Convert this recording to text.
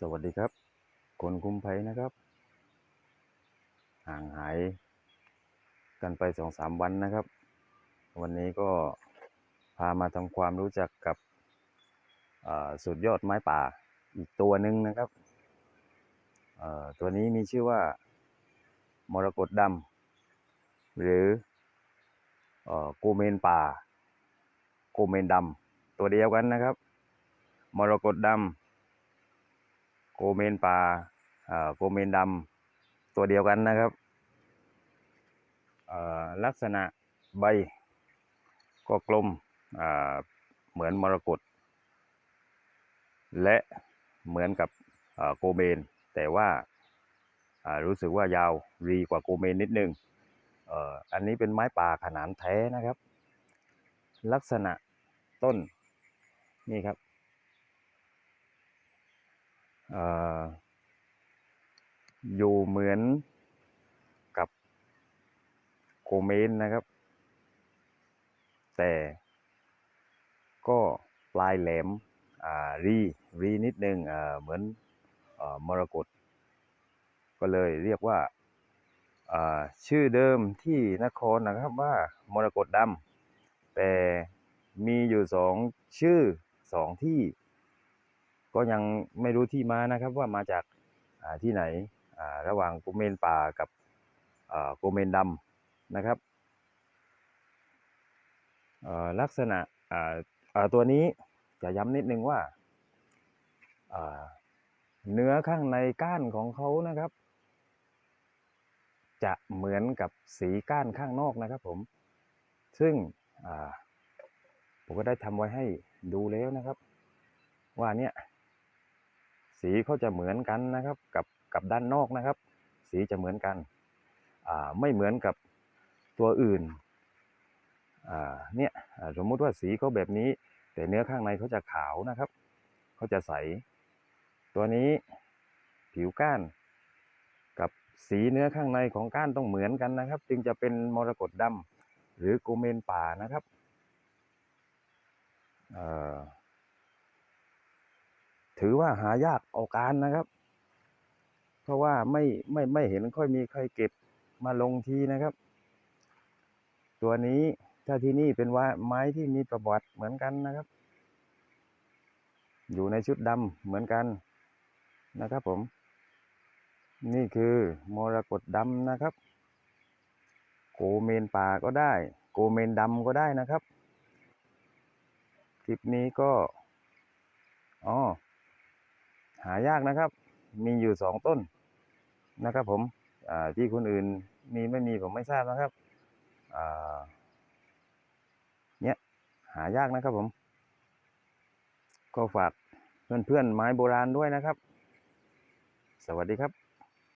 สวัสดีครับ คนคุมภัยนะครับ ห่างหายกันไปสองสามวันนะครับ วันนี้ก็พามาทำความรู้จักกับสุดยอดไม้ป่าอีกตัวหนึ่งนะครับ ตัวนี้มีชื่อว่า มรกตดำหรือเอ่อโกเมนป่าโกเมนดำตัวเดียวกันนะครับ มรกตดำ โกเมนปลาโกเมนดำตัวเดียวกันนะครับลักษณะใบก็กลมเหมือนมรกตและเหมือนกับโกเมน แต่ว่ารู้สึกว่ายาวรีกว่าโกเมนนิดนึงอ,อันนี้เป็นไม้ป่าขนาดแท้นะครับ ลักษณะต้นนี่ครับ อยู่เหมือนกับโกเมนนะครับ แต่ก็ปลายแหลมรีรีนิดนึงอ่าเหมือนอมรกตก็เลยเรียกว่าชื่อเดิมที่นครนะครับว่ามรกตดำแต่มีอยู่สองชื่อสองที่ ก็ยังไม่รู้ที่มานะครับว่ามาจากที่ไหนระหว่างโกเมนป่ากับโกเมนดำนะครับลักษณะตัวนี้จะย้ำนิดนึงว่าเนื้อข้างในก้านของเขานะครับ จะเหมือนกับสีก้านข้างนอกนะครับผม ซึ่งผมก็ได้ทำไว้ให้ดูแล้วนะครับ ว่าเนี่ย สีเขาจะเหมือนกันนะครับกับกับด้านนอกนะครับ สีจะเหมือนกันไม่เหมือนกับตัวอื่นเนี่ยสมมุติว่าสีเขาแบบนี้ แต่เนื้อข้างในเขาจะขาวนะครับเขาจะใส ตัวนี้ผิวก้าน กับสีเนื้อข้างในของก้านต้องเหมือนกันนะครับ จึงจะเป็นมรกตดำหรือโกเมนป่านะครับ เอ่อ ถือว่าหายากเอาการนะครับ เพราะว่าไม่ไม่ไม่เห็นค่อยมีใครเก็บมาลงทีนะครับ ตัวนี้ถ้าที่นี่เป็นว่าไม้ที่มีประวัติเหมือนกันนะครับ อยู่ในชุดดำเหมือนกันนะครับผม นี่คือมรกตดำนะครับ โกเมนป่าก็ได้ โกเมนดำก็ได้นะครับ คลิปนี้ก็อ๋อ หายากนะครับ มีอยู่สองต้นนะครับผมอ่าที่คนอื่นมีไม่มีผมไม่ทราบนะครับอ่าเนี่ยหายากนะครับผม ก็ฝากเพื่อนๆไม้โบราณด้วยนะครับ สวัสดีครับ